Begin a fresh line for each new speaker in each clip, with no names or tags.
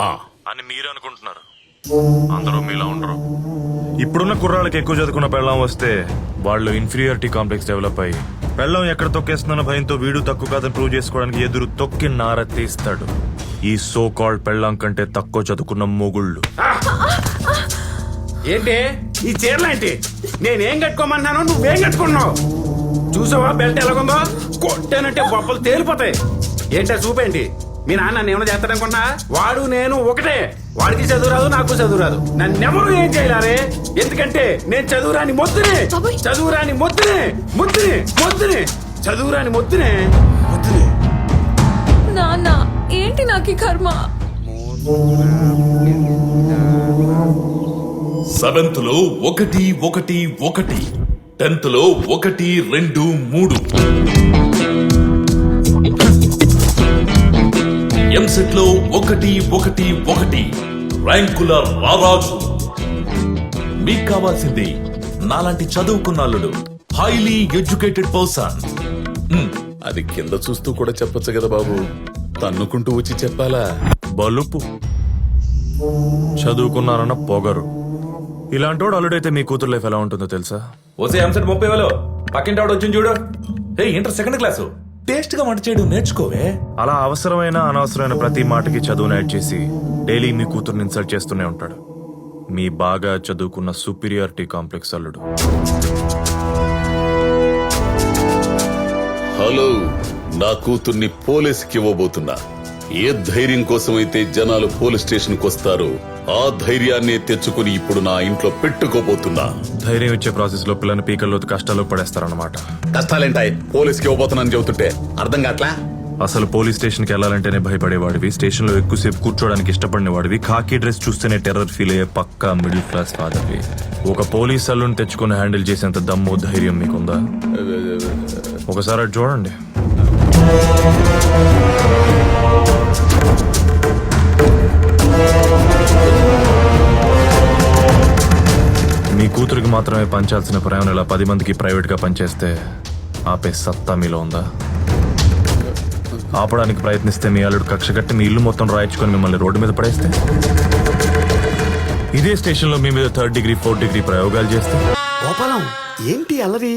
ఆ,
అని మీరు అనుకుంటున్నారు. అందరూ మీలా ఉండరు. ఇప్పుడున్న కుర్రాళ్ళకి ఎక్కువ చదువుకున్న పెళ్ళం వస్తే వాళ్ళు ఇన్ఫీరియారిటీ కాంప్లెక్స్ డెవలప్ అయ్యి పెళ్ళం ఎక్కడ తొక్కేస్తున్న భయంతో వీడు తక్కువ కాదని ప్రూవ్ చేసుకోవడానికి ఎదురు తొక్కి నార తీస్తాడు. ఈ సో కాల్డ్ పెళ్ళం కంటే తక్కువ చదువుకున్న మొగుళ్ళు.
ఏంటి? ఈ చీరలేంటి నేనేం కట్టుకోమన్నాను నువ్వేం కట్టుకున్నావు? చూసావా బెల్ట్ ఎలాగుందో? కొట్టానంటే బొప్పలు తేలిపోతాయి. ఏంటో చూపేంటి మీ నాన్న నన్ను ఏమైనా చేస్తాడనుకున్నా వాడు నేను ఒకటే. వాడికి చదువు రాదు నాకు చదువు రాదు. నన్నెవరు ఏం చేయలేరే? ఎందుకంటే నేను చదువురాని మొద్దునే. చదువురాని మొద్దునే. మొద్దునే మొద్దునే. చదువురాని మొద్దునే. మొద్దునే.
నాన్న ఏంటి నాకు ఈ కర్మ?
సెవెంత్లో ఒకటి ఒకటి ఒకటి. టెన్త్లో ఒకటి రెండు మూడు. ఎంసెట్లో ఒకటి ఒకటి ఒకటి. ర్యాంకుల రారాజు. మీకు కావాల్సింది నాలాంటి చదువుకున్న అల్లుడు. హైలీ ఎడ్యుకేటెడ్ పర్సన్
అది కింద చూస్తూ కూడా చెప్పొచ్చు కదా బాబు. తన్నుకుంటూ వచ్చి చెప్పాలా?
బలుపు. చదువుకున్నారన్న పొగరు. ఇలాంటోడు అల్లుడైతే మీ కూతురు లైఫ్ ఎలా ఉంటుందో తెలుసా?
ఓసే ఎంసెట్ ముప్పై వేలు. పక్కింటి ఆవిడ వచ్చింది చూడు. ఏ ఇంటర్ సెకండ్ క్లాసు టేస్ట్గా వంట చేయడం నేర్చుకోవే.
అలా అవసరమైన అనవసరమైన ప్రతి మాటకి చదువును యాడ్ చేసి డైలీ మీ కూతుర్ని ఇన్సల్ట్ చేస్తూనే ఉంటాడు. మీ బాగా చదువుకున్న సుపీరియారిటీ కాంప్లెక్స్ అల్లుడు.
హలో నా కూతుర్ని పోలీసుకి ఇవ్వబోతున్నా. ఏ ధైర్యం కోసమైతే జనాలు పోలీస్ స్టేషన్కు వస్తారో ఆ ధైర్యాన్ని తెచ్చుకుని ఇప్పుడు నా ఇంట్లో పెట్టుకోబోతున్నా.
ధైర్యం ఇచ్చే ప్రాసెస్లో పిల్లని పీకల్లో కష్టాలు పడేస్తారన్నమాట.
కష్టాలేంటాయి? పోలీస్కి ఇవ్వబోతున్నాను చెబుతుంటే అర్థం కావట్లా?
అసలు పోలీస్ స్టేషన్కి వెళ్ళాలంటేనే భయపడేవాడివి స్టేషన్లో ఎక్కువసేపు కూర్చోడానికి ఇష్టపడిన వాడివి కాకి డ్రెస్ చూస్తేనే టెర్రర్ ఫీల్ అయ్యే పక్కా మిడిల్ క్లాస్ ఫాదర్వి. ఒక పోలీస్ అల్లుని తెచ్చుకుని హ్యాండిల్ చేసేంత దమ్ము ధైర్యం మీకుందా? ఒకసారి చూడండి. మాత్రమే పంచాల్సిన ప్రేమను ఇలా పది మందికి ప్రైవేట్గా పనిచేస్తే ఆపే సత్తా మీలో ఉందా? ఆపడానికి ప్రయత్నిస్తే మీ అల్లుడు కక్ష కట్టి మీ ఇల్లు మొత్తం రాయించుకొని మిమ్మల్ని రోడ్డు మీద పడేస్తే? ఇదే స్టేషన్లో మీ మీద థర్డ్ డిగ్రీ ఫోర్త్ డిగ్రీ ప్రయోగాలు చేస్తే?
గోపాలం ఏంటి అల్లరి?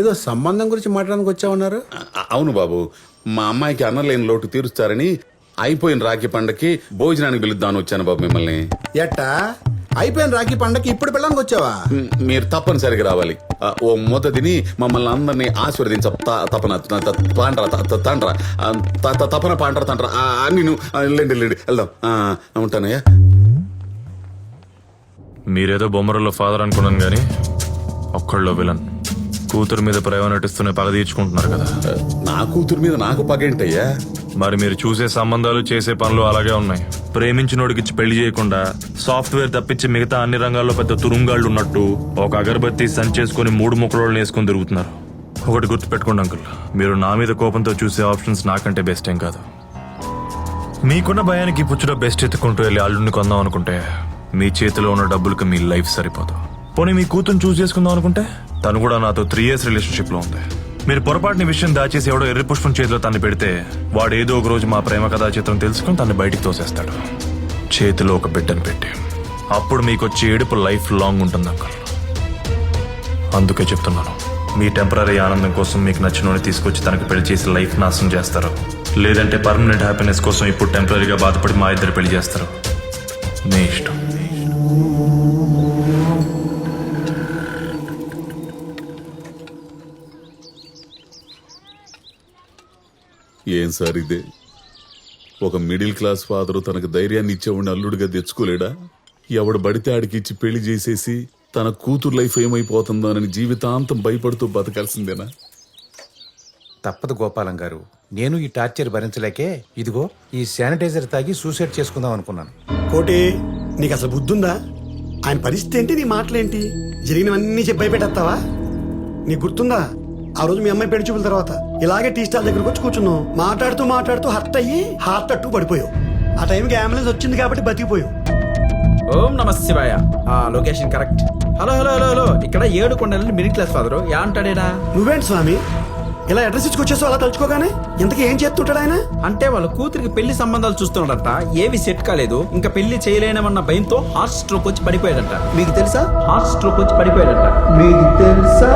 ఏదో సంబంధం గురించి మాట్లాడడానికి వచ్చామన్నారు
అవును బాబు. మా అమ్మాయికి అన్నలేని లోటు తీరుస్తారని అయిపోయిన రాఖీ పండక్కి భోజనానికి పిలుద్దామని వచ్చాను బాబు మిమ్మల్ని.
ఎట్టా? అయిపోయిన రాఖీ పండగకి ఇప్పుడు పిల్లడానికి వచ్చావా?
మ్, మీరు తప్పనిసరిగా రావాలి. ఆ, ఓ మూత తిని మమ్మల్ని అందరినీ ఆశీర్వదించ త- తపన త- త- పాండ్రా త- త- తండ్రా. ఆ, త- త- తపన పాండ్రా తండ్రా. ఆ, ఆ, వెళ్ళండి వెళ్ళండి వెళ్దాం. ఆ, ఉంటానయ్యా.
మీరేదో బొమ్మరలో ఫాదర్ అనుకున్నాను కానీ ఒక్కళ్ళో విలన్. కూతురు మీద ప్రేమ నటిస్తూనే పగ తీర్చుకుంటున్నారు కదా.
నా కూతురు మీద నాకు పగేంటయ్యా
మరి మీరు చూసే సంబంధాలు చేసే పనులు అలాగే ఉన్నాయి. ప్రేమించినోడికిచ్చి పెళ్ళి చేయకుండా సాఫ్ట్వేర్ తప్పించి మిగతా అన్ని రంగాల్లో పెద్ద తురుంగాళ్ళు ఉన్నట్టు ఒక అగరబత్తి సంచేసుకొని మూడు ముక్కలు వేసుకొని తిరుగుతున్నారు. ఒకటి గుర్తు పెట్టుకోండి అంకుల్ మీరు నా మీద కోపంతో చూసే ఆప్షన్స్ నాకంటే బెస్ట్ ఏం కాదు. మీకున్న భయానికి పుచ్చులో బెస్ట్ ఎత్తుకుంటూ వెళ్ళి అల్లుడిని కొందాం అనుకుంటే మీ చేతిలో ఉన్న డబ్బులకు మీ లైఫ్ సరిపోదు. పోనీ మీ కూతురు చూస్ చేసుకుందాం అనుకుంటే? తను కూడా నాతో త్రీ ఇయర్స్ రిలేషన్షిప్లో ఉంది. మీరు పొరపాటుని విషయం దాచేసి ఎవడో ఎర్రి పుష్పం చేతిలో తన్ని పెడితే వాడు ఏదో ఒక రోజు మా ప్రేమ కథా చిత్రం తెలుసుకుని తన్ని బయటికి తోసేస్తాడు. చేతిలో ఒక బిడ్డను పెట్టి. అప్పుడు మీకు వచ్చే ఏడుపు లైఫ్ లాంగ్ ఉంటుంది అంకల్. అందుకే చెప్తున్నాను మీ టెంపరీ ఆనందం కోసం మీకు నచ్చినోని తీసుకొచ్చి తనకు పెళ్ళి చేసి లైఫ్ నాశనం చేస్తారు. లేదంటే పర్మనెంట్ హ్యాపీనెస్ కోసం ఇప్పుడు టెంపరీగా బాధపడి మా ఇద్దరు పెళ్ళి చేస్తారు. నీ ఇష్టం.
ఏం సార్ ఇదే? ఒక మిడిల్ క్లాస్ ఫాదరు తనకు ధైర్యాన్ని ఇచ్చేవాడిని అల్లుడిగా తెచ్చుకోలేడా? ఎవడు బడితే ఆడికి ఇచ్చి పెళ్ళి చేసేసి తన కూతురు లైఫ్ ఏమైపోతుందోనని జీవితాంతం భయపడుతూ బతకాల్సిందేనా?
తప్పదు గోపాలం గారు. నేను ఈ టార్చర్ భరించలేకే ఇదిగో ఈ శానిటైజర్ తాగి సూసైడ్ చేసుకుందాం అనుకున్నాను.
కోటి నీకు అసలు బుద్ధుందా? ఆయన పరిస్థితి ఏంటి నీ మాటలేంటి? జరిగినవన్నీ చెప్పి భయపెట్టేస్తావా? నీకు గుర్తుందా? ఆ రోజు మీ అమ్మాయి పెళ్ళి చూపుల తర్వాత ఇలాగే టీ స్టాల్ దగ్గరకు వచ్చి కూర్చున్నావు మాట్లాడుతూ మాట్లాడుతూ హర్ట్ అయ్యి హార్ట్ అట్టు పడిపోయావు. ఆ టైంకి అంబులెన్స్ వచ్చింది కాబట్టి బతికిపోయావు.
ఓం నమ శివాయ. ఆ location correct. Hello hello hello hello. ఇక్కడ ఏడు కొండలని మిడిల్ క్లాస్ ఫాదరు. యా అంటాడేనా?
నువ్వేంటి స్వామి? ఇలా అడ్రస్ ఇచ్చుకొచ్చేస్తావు అలా తలుచుకోగానే? ఇంతకీ ఏం చేస్తుంటాడు ఆయన?
అంటే వాళ్ళ కూతురికి పెళ్ళి సంబంధాలు చూస్తున్నాడంట. ఏవి సెట్ కాలేదు. ఇంకా పెళ్ళి చేయలేనమన్న భయంతో హార్ట్ స్ట్రోక్ వచ్చి పడిపోయాడంట. మీకు తెలుసా? హార్ట్ స్ట్రోక్ వచ్చి పడిపోయాడంట. మీకు తెలుసా?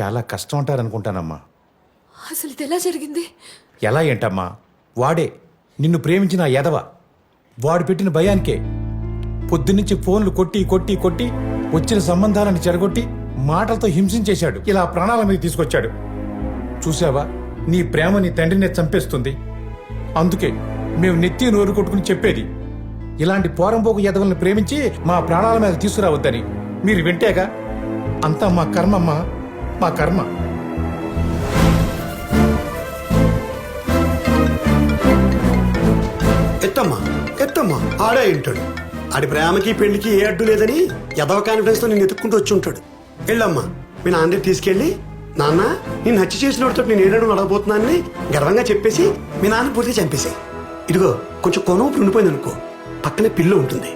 చాలా కష్టం అంటారనుకుంటానమ్మా
అసలు ఇది ఎలా జరిగింది?
ఎలా ఏంటమ్మా? వాడే నిన్ను ప్రేమించిన ఆ ఎదవ వాడు పెట్టిన భయానికే పొద్దున్నుంచి ఫోన్లు కొట్టి కొట్టి కొట్టి వచ్చిన సంబంధాలను చెడగొట్టి మాటలతో హింసించేశాడు. ఇలా ప్రాణాల మీద తీసుకొచ్చాడు. చూసావా నీ ప్రేమ నీ తండ్రినే చంపేస్తుంది. అందుకే మేము నెత్తి నోరు కొట్టుకుని చెప్పేది ఇలాంటి పోరంపోకు ఎదవల్ని ప్రేమించి మా ప్రాణాల మీద తీసుకురావద్దని. మీరు వింటేగా అంతా మా కర్మమ్మా. మా కర్మ.
ఎత్తమ్మా ఎత్తమ్మా ఆడే ఉంటాడు. ఆడి ప్రేమకి పెళ్ళికి ఏ అడ్డు లేదని ఎదవ కాన్ఫిడెన్స్తో నేను ఎత్తుక్కుంటూ వచ్చి ఉంటాడు. వెళ్ళమ్మా మీ నాన్న తీసుకెళ్ళి నాన్న నేను హత్య చేసినోడితో నేను ఏడాడు నడవబోతున్నానని గర్వంగా చెప్పేసి మీ నాన్న పూర్తి చంపేసి ఇదిగో కొంచెం కొనూపు ఉండిపోయింది అనుకో పక్కనే పిల్లు ఉంటుంది.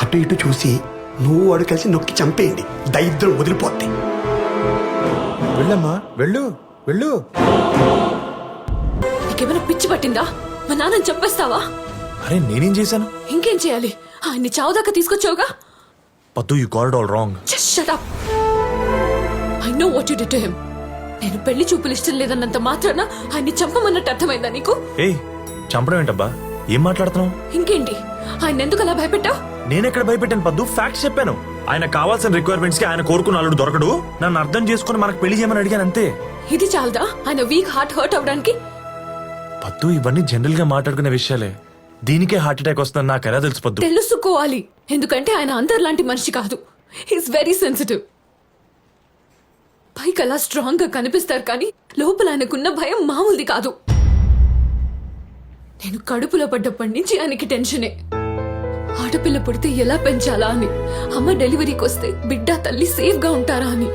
అటు ఇటు చూసి నువ్వు వాడు కలిసి నొక్కి చంపేయండి. దరిద్రం వదిలిపోద్ది.
వెళ్ళమ్మా వెళ్ళు వెళ్ళు.
నీకేమైనా పిచ్చి పట్టిందా? మా నాన్నని చెప్పేస్తావా
అరే నేనేం చేశాను?
ఇంకేం చేయాలి? ఆయన్ని చావుదాకా తీసుకొచ్చావుగా?
Paddu you called all wrong
shut up. I know what you did to him. నేను పెళ్ళి చూపులు ఇష్టం లేదన్నంత మాత్రాన ఆయన్ని చంపమన్నట్టు అర్థమైందా నీకు?
ఏయ్ చంపడం ఏంటబ్బా? ఏం మాట్లాడుతున్నావు?
ఇంకేంటి? ఆయన ఎందుకు అలా భయపెట్టావు?
నేనెక్కడ భయపెట్టాను పద్దు? ఫ్యాక్ట్స్ చెప్పాను. ఆయన కావాల్సిన రిక్వైర్మెంట్స్కి ఆయన కోరుకున్న అల్లుడు దొరకడు. నన్ను అర్థం చేసుకుని మనకు పెళ్ళి చేయమని అడిగాను అంతే.
ఇది చాలదా? ఆయన వీక్ హార్ట్ హర్ట్ అవడానికి?
పద్దు ఇవన్నీ జనరల్గా మాట్లాడుకునే విషయాలే. దీనికే హార్ట్ అటాక్ వస్తుందని నాకు ఎలా తెలుసు పద్దు?
తెలుసుకోవాలి. ఎందుకంటే ఆయన అందరిలాంటి మనిషి కాదు. హీస్ వెరీ సెన్సిటివ్ పైకి అలా స్ట్రాంగ్గా కనిపిస్తారు కానీ లోపల ఆయనకున్న భయం మామూలుది కాదు. నేను కడుపులో పడ్డప్పటి నుంచి ఆయనకి టెన్షనే ఆడపిల్ల పుడితే ఎలా పెంచాలా అని? అమ్మ డెలివరీకి వస్తే బిడ్డ తల్లి సేఫ్గా ఉంటారా అని?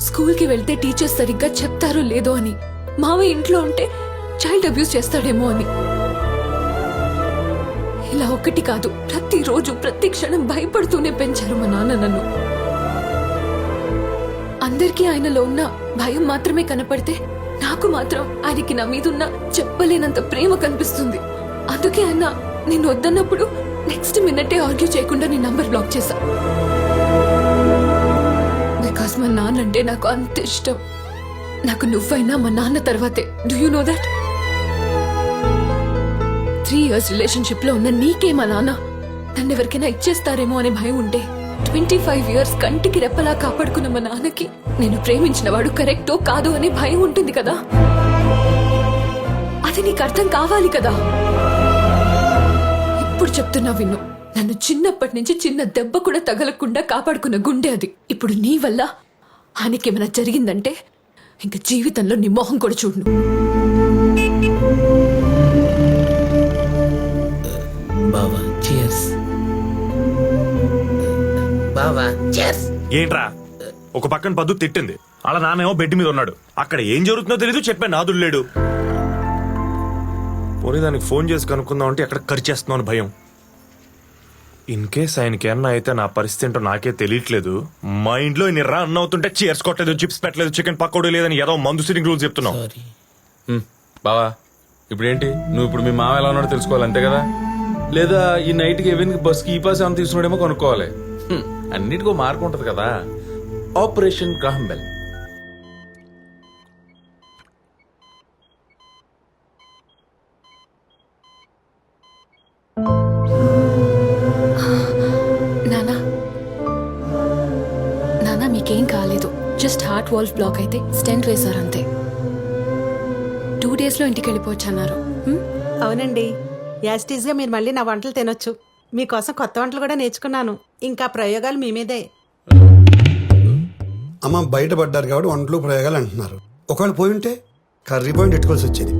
స్కూల్కి వెళ్తే టీచర్స్ సరిగ్గా చెప్తారో లేదో అని? మావయ్య ఇంట్లో ఉంటే చైల్డ్ అబ్యూస్ చేస్తాడేమో అని? ఇలా ఒకటి కాదు ప్రతిరోజు ప్రతి క్షణం భయపడుతూనే పెంచారు మా నాన్న నన్ను. అందరికీ ఆయనలో ఉన్న భయం మాత్రమే కనపడితే నాకు మాత్రం ఆయనకి నా మీదున్న చెప్పలేనంత ప్రేమ కనిపిస్తుంది. అందుకే ఆయన నేను వద్దన్నప్పుడు నెక్స్ట్ మినిటే ఆర్గ్యూ చేయకుండా నీ నంబర్ బ్లాక్ చేశా. బికాస్ మా నాన్న అంటే నాకు అంత ఇష్టం. నాకు నువ్వైనా మా నాన్న తర్వాతే. Do you know that three years రిలేషన్షిప్లో ఉన్న నీకే మా నాన్న. నన్ను ఎవరికైనా ఇచ్చేస్తారేమో అనే భయం ఉంటే ట్వంటీ ఫైవ్ ఇయర్స్ కంటికి రెప్పలా కాపాడుకున్న మా నాన్నకి నేను ప్రేమించిన వాడు కరెక్టో కాదు అనే భయం ఉంటుంది కదా? అది నీకు అర్థం కావాలి కదా? చెప్తున్నా విన్ను. నన్ను చిన్నప్పటి నుంచి చిన్న దెబ్బ కూడా తగలకుండా కాపాడుకున్న గుండె అది. ఇప్పుడు నీ వల్ల ఆయనకేమైనా జరిగిందంటే ఇంక జీవితంలో నీ మొహం కూడా చూడను.
బావా చియర్స్ బావా చియర్స్
ఏంట్రా? ఒక పక్కన పద్దు తిట్టింది. అలా నానేమో బెడ్ మీద ఉన్నాడు. అక్కడ ఏం జరుగుతుందో తెలీదు చెప్పే నాదుడు లేడు. పోనీ దానికి ఫోన్ చేసి కనుక్కుందాం అంటే ఎక్కడ ఖర్చు చేస్తున్నావు అని భయం. ఇన్ కేస్ ఆయనకి ఏమన్నా అయితే నా పరిస్థితి ఏంటో నాకే తెలియట్లేదు మా ఇంట్లో ఇన్ని రా అన్న అవుతుంటే చీర్స్ కొట్టలేదు చిప్స్ పెట్టలేదు చికెన్ పకోడీ లేదని ఏదో మందు సిట్టింగ్ రూల్స్ చెప్తున్నావు.
బావా ఇప్పుడేంటి? నువ్వు ఇప్పుడు మీ మామ ఎలా ఉన్నాడో తెలుసుకోవాలి అంతే కదా? లేదా ఈ నైట్కి ఎవరికి బస్కి ఈ పాస్ ఏమైనా తీసుకున్నాడేమో కొనుక్కోవాలి. హ్మ్, అన్నిటికో మార్కు ఉంటది కదా. ఆపరేషన్ గ్రాహం
హార్ట్ వాల్వ్ బ్లాక్ అయితే స్టెంట్ వేశారు అంతే. టూ డేస్లో ఇంటికి వెళ్ళిపోవచ్చు అన్నారు?
అవునండి. యాస్టీస్గా మీరు మళ్ళీ నా వంటలు తినొచ్చు. మీకోసం కొత్త వంటలు కూడా నేర్చుకున్నాను. ఇంకా ప్రయోగాలు మీ మీదే.
అమ్మ బయటపడ్డారు కాబట్టి వంటలు ప్రయోగాలు అంటున్నారు. ఒకవేళ పోయి ఉంటే కర్రీ పాయింట్ పెట్టుకోవాల్సి వచ్చేది.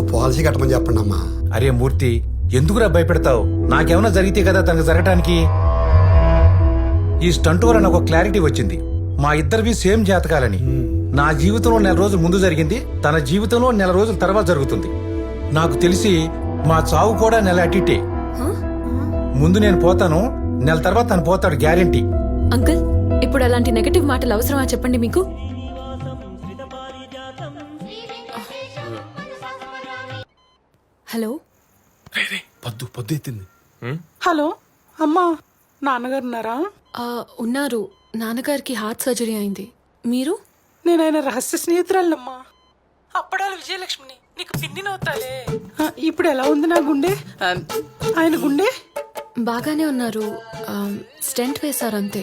ఓ పాలసీ కట్టమని చెప్పండి అమ్మా.
అరే మూర్తి ఎందుకురా భయపెడతావు? నాకేమైనా జరిగితే కదా తనకు జరగటానికి? ఈ స్టంట్ వల్ల నాకు ఒక క్లారిటీ వచ్చింది. మా ఇద్దరివి సేమ్ జాతకాలని. నా జీవితంలో నెల రోజులు ముందు జరిగింది తన జీవితంలో నెల రోజుల తర్వాత జరుగుతుంది. నాకు తెలిసి మా చావు కూడా నెల అటిటే. ముందు నేను పోతాను నెల తర్వాత తను పోతాడు గ్యారెంటీ.
అంకుల్ ఇప్పుడు అలాంటి నెగటివ్ మాటలు అవసరమా చెప్పండి మీకు? హలో?
పొద్దు పొద్దు ఎత్తింది.
హలో అమ్మా నాన్నగారు ఉన్నారా?
ఆ, ఉన్నారు. నాన్నగారికి హార్ట్ సర్జరీ అయింది. మీరు?
నేను ఆయన రహస్య స్నేహితురాలమ్మా అప్పడాల విజయలక్ష్మిని నీకు పిన్నినవుతాలే ఆ, ఇప్పుడు ఎలా ఉంది నా గుండె? ఆయన గుండె?
బాగానే ఉన్నారు. స్టెంట్ వేశారు అంతే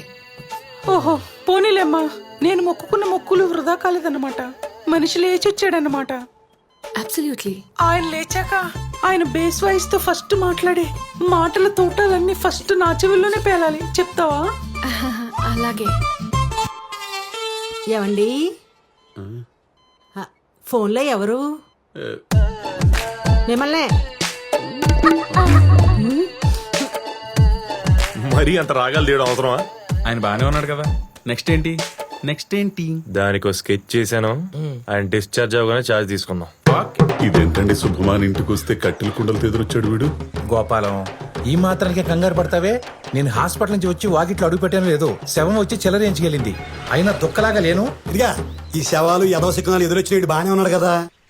ఓహో పోనీలేమ్మా. నేను మొక్కుకున్న మొక్కులు వృధా కాలేదన్నమాట. మనిషి లేచి వచ్చాడన్నమాట.
అబ్సల్యూట్లీ
ఆయన లేచాక ఆయన బేస్ వాయిస్తో ఫస్ట్ మాట్లాడే మాటల తోటలన్నీ ఫస్ట్ నా చెవుల్లోనే పేలాలి. చెప్తావా?
అలాగే.
ఏమండి? ఫోన్లో ఎవరు? మిమ్మల్నే.
మరీ అంత రాగాలు తీయడం అవసరమా?
ఆయన బానే ఉన్నాడు కదా. నెక్స్ట్ ఏంటి? నెక్స్ట్ ఏంటి?
దానికి ఒక స్కెచ్ చేశాను. ఆయన డిశ్చార్జ్ అవగానే ఛార్జ్ తీసుకుందాం.
ఇదేంటండి శుభమాన్ ఇంటికి వస్తే కట్టెల కుండలతో ఎదురొచ్చాడు వీడు?
గోపాలం ఈ మాత్రానికే కంగారు పడతావే? నేను హాస్పిటల్ నుంచి వచ్చి వాకిట్లో అడుగు పెట్టాను లేదు శవం వచ్చి చెలరేంచుకెళ్ళింది అయినా దుక్కలాగా లేను.
ఇదిగా ఈ శవాలు యదవ శకునాలు ఎదురొచ్చినట్టు బాగానే ఉన్నాడు కదా.